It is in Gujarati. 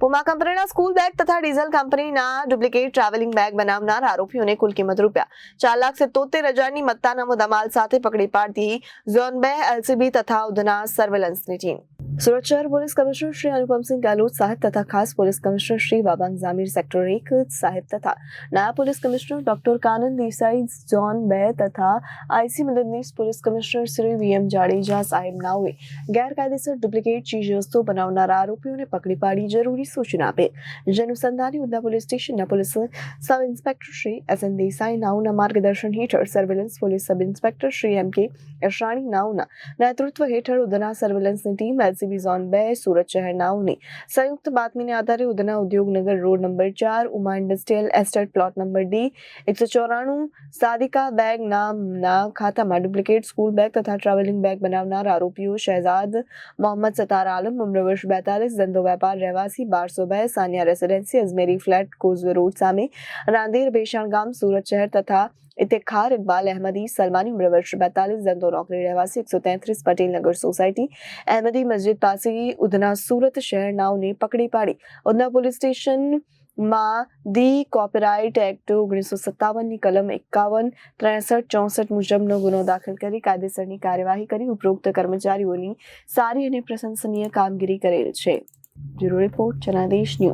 પુમા કંપનીના સ્કૂલ બેગ તથા ડીઝલ કંપનીના ડુપ્લિકેટ ટ્રાવેલિંગ બેગ બનાવનાર આરોપીઓને કુલ કિંમત રૂપિયા ચાર લાખ સિત્તોતેર હજારની મત્તાના મુદ્દામાલ સાથે પકડી પાડતી ઝોન બે, એલસીબી તથા ઉધના સર્વેલન્સની ટીમ. સુરત શહેર પોલીસ કમિશનર શ્રી અનુપમસિંહ ગેહલોત સાહેબ તથા ખાસ પોલીસ કમિશનર શ્રી બાબાંગ ઝામીર સેક્ટર એક સાહેબ તથા નાયબ police commissioner doctor Kanan Desai zone બે તથા આઈસી મદદનીશ police commissioner Shri VM Jadeja સાહેબ નાઓએ ગેરકાયદેસર ડુપ્લિકેટ ચીજવસ્તુઓ બનાવનારા આરોપીઓને પકડી પાડી જરૂરી સૂચના આપેલ જે અનુસંધાને ઉધના પોલીસ સ્ટેશનના police sub inspector Shri S N Desai નાઉના માર્ગદર્શન હેઠળ surveillance police sub inspector Shri M K Ashani નાઉના નેતૃત્વ હેઠળ ઉધના સર્વેલન્સની ટીમ એલસીબી ઝોન બે, સુરત શહેર નાઓની સંયુક્ત બાતમીને આધારે ઉધના ઉદ્યોગનગર રોડ નંબર ચાર, Uma industrial estate plot number D, એકસો ચોરાણું સાદિકા બેગ નામના ખાતામાં ડુપ્લિકેટ સ્કૂલ બેગ તથા ટ્રાવેલિંગ બેગ બનાવનાર આરોપીઓ શહેજાદ મોહમ્મદ સતાર આલમ, ઉમ્ર વર્ષ બેતાલીસ, ધંધો વેપાર, રહેવાસી બારસો બે, Saniya residency, Ajmeri flat, causeway road સામે રાંદેર ભેસાણ ગામ, સુરત શહેર તથા ઇત્તેખાર ઇકબાલ અહેમદી સલમાની ઉમ્ર વર્ષ બેતાલીસ ધંધો નોકરી રહેવાસી એકસો તેત્રીસ પટેલ નગર સોસાયટી અહેમદી મસ્જિદ પાસે ઉધના સુરત શહેર નાવને પકડી પાડી ઉધના પોલીસ સ્ટેશનમાં ધી કોપીરાઇટ એક્ટ ઓગણીસો સત્તાવનની કલમ એકાવન ત્રેસઠ ચોસઠ મુજબનો ગુનો દાખલ કરી કાયદેસરની કાર્યવાહી કરી ઉપરોક્ત કર્મચારીઓની સારી અને પ્રશંસનીય કામગીરી કરેલ છે બ્યુરો રિપોર્ટ જનાદેશ ન્યૂઝ